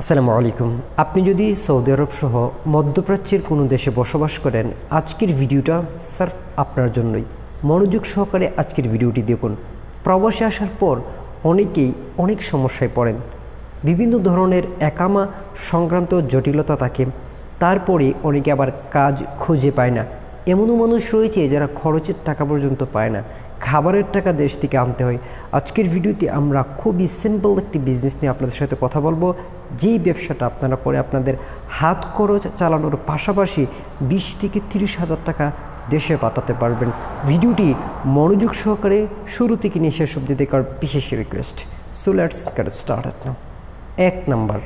আসসালামু আলাইকুম। আপনি যদি সৌদি আরব সহ মধ্যপ্রাচ্যের কোনো দেশে বসবাস করেন, আজকের ভিডিওটা সার্ফ আপনার জন্যই। মনোযোগ সহকারে আজকের ভিডিওটি দেখুন। প্রবাসে আসার পর অনেকেই অনেক সমস্যায় পড়েন। বিভিন্ন ধরনের একামা সংক্রান্ত জটিলতা থাকে। তারপরে অনেকে আবার কাজ খুঁজে পায় না। এমনও মানুষ রয়েছে যারা খরচের টাকা পর্যন্ত পায় না। খাবারের টাকা দেশ থেকে আনতে হয়। আজকের ভিডিওতে আমরা খুবই সিম্পল একটি বিজনেস নিয়ে আপনাদের সাথে কথা বলব। যেই ব্যবসাটা আপনারা করে আপনাদের হাত খরচ চালানোর পাশাপাশি বিশ থেকে তিরিশ হাজার টাকা দেশে পাঠাতে পারবেন। ভিডিওটি মনোযোগ সহকারে শুরু থেকে নিয়ে শেষ অব্দি দেখার বিশেষ request so let's get start এক নাম্বার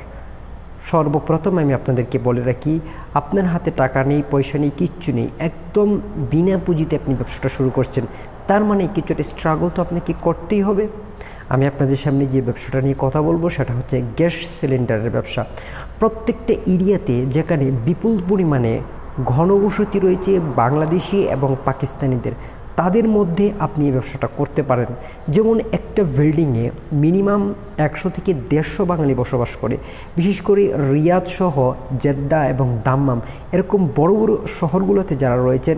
সর্বপ্রথম আমি আপনাদেরকে বলে রাখি, আপনার হাতে টাকা নেই, পয়সা নেই, কিচ্ছু নেই। একদম বিনা পুঁজিতে আপনি ব্যবসাটা শুরু করছেন। তার মানে কিছুটা স্ট্রাগল তো আপনাকে করতেই হবে। আমি আপনাদের সামনে যে ব্যবসাটা নিয়ে কথা বলব, সেটা হচ্ছে গ্যাস সিলিন্ডারের ব্যবসা। প্রত্যেকটা এরিয়াতে যেখানে বিপুল পরিমাণে ঘনবসতি রয়েছে, বাংলাদেশি এবং পাকিস্তানিদের তাদের মধ্যে আপনি এই ব্যবসাটা করতে পারেন। যেমন একটা বিল্ডিংয়ে মিনিমাম একশো থেকে দেড়শো বাঙালি বসবাস করে। বিশেষ করে রিয়াদ সহ জেদ্দা এবং দাম্মাম এরকম বড় বড় শহরগুলোতে যারা রয়েছেন,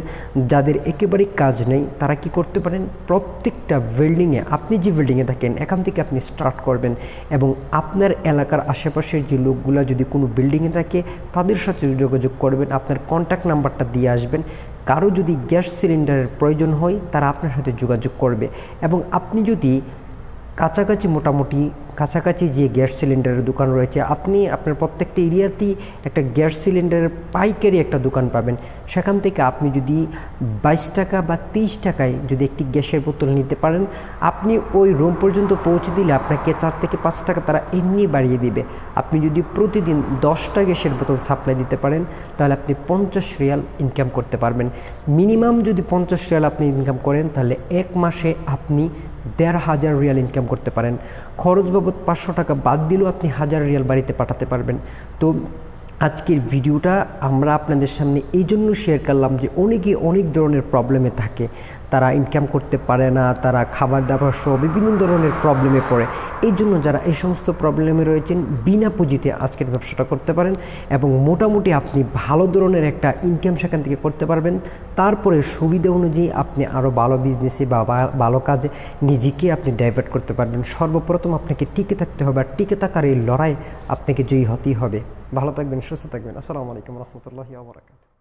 যাদের একেবারেই কাজ নেই, তারা কি করতে পারেন? প্রত্যেকটা বিল্ডিংয়ে আপনি যে বিল্ডিংয়ে থাকেন, এখান থেকে আপনি স্টার্ট করবেন এবং আপনার এলাকার আশেপাশের যে লোকগুলো যদি কোনো বিল্ডিংয়ে থাকে, তাদের সাথে যোগাযোগ করবেন, আপনার কন্ট্যাক্ট নাম্বারটা দিয়ে আসবেন। কারও যদি গ্যাস সিলিন্ডারের প্রয়োজন হয়, তারা আপনার সাথে যোগাযোগ করবে এবং আপনি যদি কাছাকাছি মোটামুটি কাছাকাছি যে গ্যাস সিলিন্ডারের দোকান রয়েছে, আপনি আপনার প্রত্যেকটা এরিয়াতেই একটা গ্যাস সিলিন্ডারের পাইকারি একটা দোকান পাবেন। সেখান থেকে আপনি যদি বাইশ টাকা বা তেইশ টাকায় যদি একটি গ্যাসের বোতল নিতে পারেন, আপনি ওই রুম পর্যন্ত পৌঁছে দিলে আপনাকে চার থেকে পাঁচ টাকা তারা এমনি বাড়িয়ে দিবে। আপনি যদি প্রতিদিন দশটা গ্যাসের বোতল সাপ্লাই দিতে পারেন, তাহলে আপনি পঞ্চাশ রিয়াল ইনকাম করতে পারবেন। মিনিমাম যদি পঞ্চাশ রিয়াল আপনি ইনকাম করেন, তাহলে এক মাসে আপনি দেড় হাজার রিয়াল ইনকাম করতে পারেন। খরচ বাবদ পাঁচশো টাকা বাদ দিলেও আপনি হাজার রিয়াল বাড়িতে পাঠাতে পারবেন। তো আজকের ভিডিওটা আমরা আপনাদের সামনে এই জন্য শেয়ার করলাম যে অনেকে অনেক ধরনের প্রবলেমে থাকে। তারা ইনকাম করতে পারে না, তারা খাবার দাবার সহ বিভিন্ন ধরনের প্রবলেমে পড়ে। এই জন্য যারা এই সমস্ত প্রবলেমে রয়েছেন, বিনা পুঁজিতে আজকের ব্যবসাটা করতে পারেন এবং মোটামুটি আপনি ভালো ধরনের একটা ইনকাম সেখান থেকে করতে পারবেন। তারপরে সুবিধা অনুযায়ী আপনি আরও ভালো বিজনেসে বা ভালো কাজে নিজেকে আপনি ডাইভার্ট করতে পারবেন। সর্বপ্রথম আপনাকে টিকে থাকতে হবে আর টিকে থাকার এই লড়াই আপনাকে জয়ী হতেই হবে। ভালো থাকবেন সুস্থ থাকবেন আসসালামু আলাইকুম রহমতুল্লাহি আবরাকাত